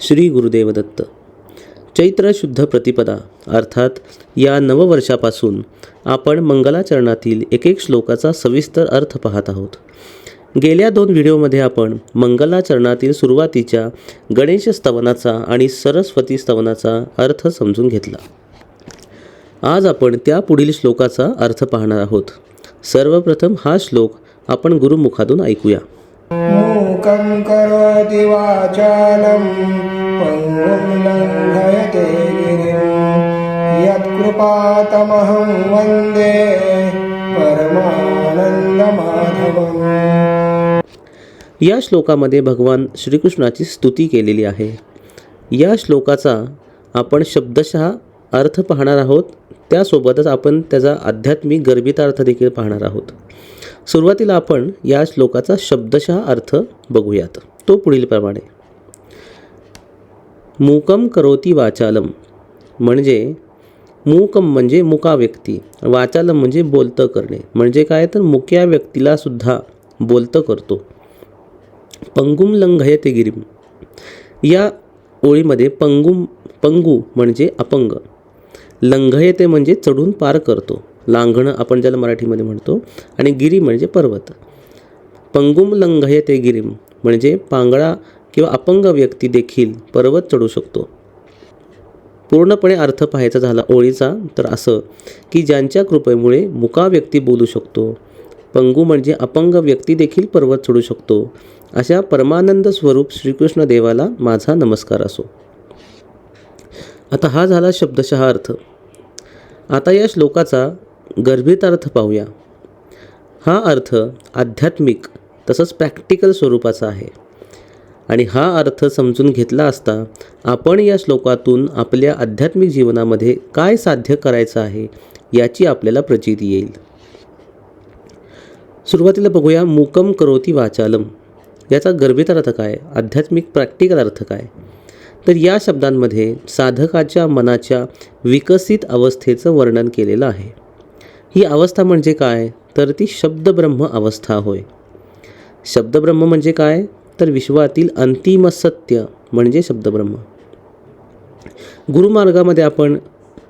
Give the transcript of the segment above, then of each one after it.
श्री गुरुदेव दत्त चैत्र शुद्ध प्रतिपदा अर्थात या नववर्षापासून आपण मंगलाचरणातील एक एक श्लोकाचा सविस्तर अर्थ पाहत आहोत. गेल्या दोन व्हिडिओमध्ये आपण मंगलाचरणातील सुरुवातीच्या गणेश स्तवनाचा आणि सरस्वती स्तवनाचा अर्थ समजून घेतला. आज आपण त्या पुढील श्लोकाचा अर्थ पाहणार आहोत. सर्वप्रथम हा श्लोक आपण गुरुमुखातून ऐकूया. मूकं करोति वाचालं पङ्गुं लङ्घयते गिरिं। यत्कृपातमहं वन्दे परमानन्दमाधवम्। या श्लोकामध्ये भगवान श्रीकृष्णाची स्तुती केलेली आहे. या श्लोकाचा आपण शब्दशः अर्थ पाहणार आहोत. त्यासोबतच आपण त्याचा आध्यात्मिक गर्भितार्थ देखील पाहणार आहोत. सुरुवातीला आपण या श्लोकाचा शब्दशः अर्थ बघूयात. तो पुढील प्रमाणे. मूकम करोती वाचालम. म्हणजे मूकम म्हणजे मुका व्यक्ती. वाचालम म्हणजे बोलतं करणे. म्हणजे काय? तर मुक्या व्यक्तीला सुद्धा बोलतं करतो. पंगुम लंघयते गिरीम. या ओळीमध्ये पंगुम पंगू म्हणजे अपंग. लंघयते म्हणजे चढून पार करतो. लांघणं आपण ज्याला मराठीमध्ये म्हणतो आणि गिरी म्हणजे पर्वत. पंगुम लंघयते गिरीम म्हणजे पांगळा किंवा अपंग व्यक्ती देखील पर्वत चढू शकतो. पूर्णपणे अर्थ पाहायचा झाला ओळीचा तर असं की ज्यांच्या कृपेमुळे मुका व्यक्ती बोलू शकतो. पंगू म्हणजे अपंग व्यक्ती देखील पर्वत चढू शकतो. अशा परमानंद स्वरूप श्रीकृष्ण देवाला माझा नमस्कार असो. आता हा झाला शब्दशः अर्थ. आता या श्लोकाचा गर्भित अर्थ पाहूया. हा अर्थ आध्यात्मिक तसंच प्रॅक्टिकल स्वरूपाचा आहे. आणि हा अर्थ समजून घेतला असता आपण या श्लोकातून आपल्या आध्यात्मिक जीवनामध्ये काय साध्य करायचं आहे याची आपल्याला प्रचिती येईल. सुरुवातीला बघूया मुकम करोती वाचालम. याचा गर्भित अर्थ काय? आध्यात्मिक प्रॅक्टिकल अर्थ काय? तर या शब्दांमध्ये साधकाच्या मनाच्या विकसित अवस्थेचं वर्णन केलेलं आहे. ही अवस्था म्हणजे काय? तर ती शब्दब्रह्म अवस्था होय. शब्दब्रह्म म्हणजे काय? तर विश्वातील अंतिम सत्य म्हणजे शब्दब्रह्म. गुरुमार्गामध्ये आपण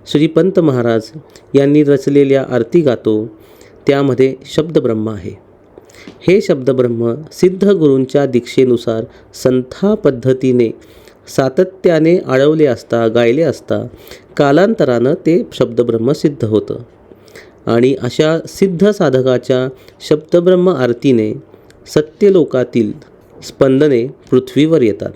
श्रीपंत महाराज यांनी रचलेल्या आरती गातो त्यामध्ये शब्दब्रह्म आहे. हे शब्दब्रह्म सिद्ध गुरूंच्या दीक्षेनुसार संथा पद्धतीने सातत्याने आळवले असता गायले असता कालांतरानं ते शब्दब्रह्म सिद्ध होतं. आणि अशा सिद्ध साधकाच्या शब्दब्रह्म आरतीने सत्यलोकातील स्पंदने पृथ्वीवर येतात.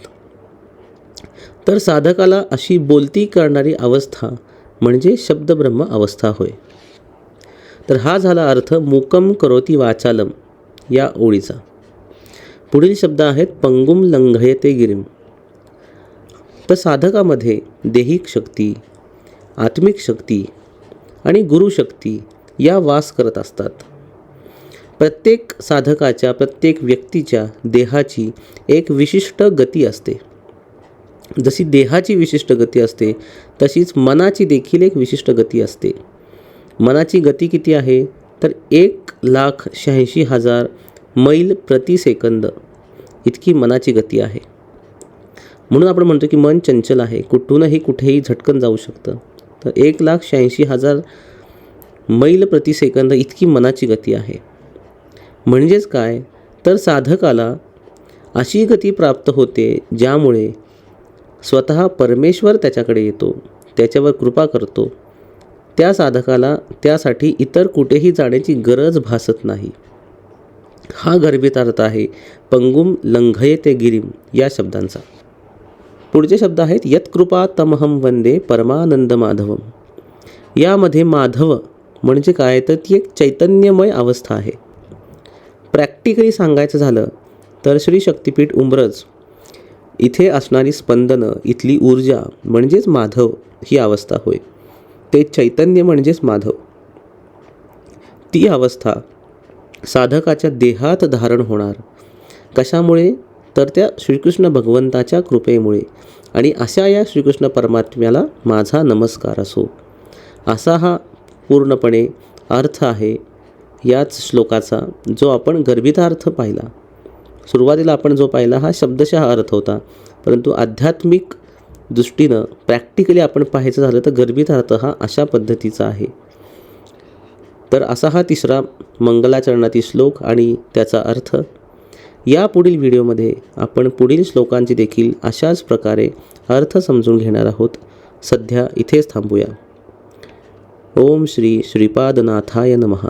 तर साधकाला अशी बोलती करणारी अवस्था म्हणजे शब्दब्रह्म अवस्था होय. तर हा झाला अर्थ मुकम करोती वाचालम या ओळीचा. पुढील शब्द आहेत पंगुम लंघयते गिरिम. तर साधकामध्ये देहिक शक्ती आत्मिक शक्ती आणि गुरुशक्ती या वास करत असतात. प्रत्येक साधकाच्या प्रत्येक व्यक्तीच्या देहाची एक विशिष्ट गती असते. जशी देहाची विशिष्ट गती असते तशीच मनाची देखील एक विशिष्ट गती असते. मनाची गती किती आहे? तर एक लाख शहाऐंशी हजार मैल प्रति सेकंद इतकी मनाची गती आहे. म्हणून आपण म्हणतो की मन चंचल आहे. कुठूनही कुठेही झटकन जाऊ शकतं. तर एक लाख शहाऐंशी हजार मैल प्रतिसेकंद इतकी मनाची गती आहे. म्हणजेच काय? तर साधकाला अशी गती प्राप्त होते ज्यामुळे स्वतः परमेश्वर त्याच्याकडे येतो त्याच्यावर कृपा करतो. त्या साधकाला त्यासाठी इतर कुठेही जाण्याची गरज भासत नाही. हा गर्भित अर्थ आहे. पंगुम लंघयते गिरीम या शब्दांचा. पुढचे शब्द आहेत यत्कृपा तमहम वंदे परमानंद माधव यामध्ये माधव म्हणजे काय? तर ती एक चैतन्यमय अवस्था आहे. प्रॅक्टिकली सांगायचं झालं तर श्री शक्तिपीठ उंबरज इथे असणारी स्पंदनं इथली ऊर्जा म्हणजेच माधव ही अवस्था होय. ते चैतन्य म्हणजेच माधव. ती अवस्था साधकाच्या देहात धारण होणार. कशामुळे? तर त्या श्रीकृष्ण भगवंताच्या कृपेमुळे. आणि अशा या श्रीकृष्ण परमात्म्याला माझा नमस्कार असो. असा हा पूर्णपणे अर्थ आहे याच श्लोकाचा जो आपण गर्भितार्थ पाहिला. सुरुवातीला आपण जो पाहिला हा शब्दशः अर्थ होता. परंतु आध्यात्मिक दृष्टीनं प्रॅक्टिकली आपण पाहायचं झालं तर गर्भितार्थ हा अशा पद्धतीचा आहे. तर असा हा तिसरा मंगलाचरणातील श्लोक आणि त्याचा अर्थ या पुढील व्हिडिओमध्ये आपण पुढील श्लोकांचे देखील अशाच प्रकारे अर्थ समजून घेणार आहोत. सध्या इथेच थांबूया. ओम श्री श्रीपादनाथाय नमहा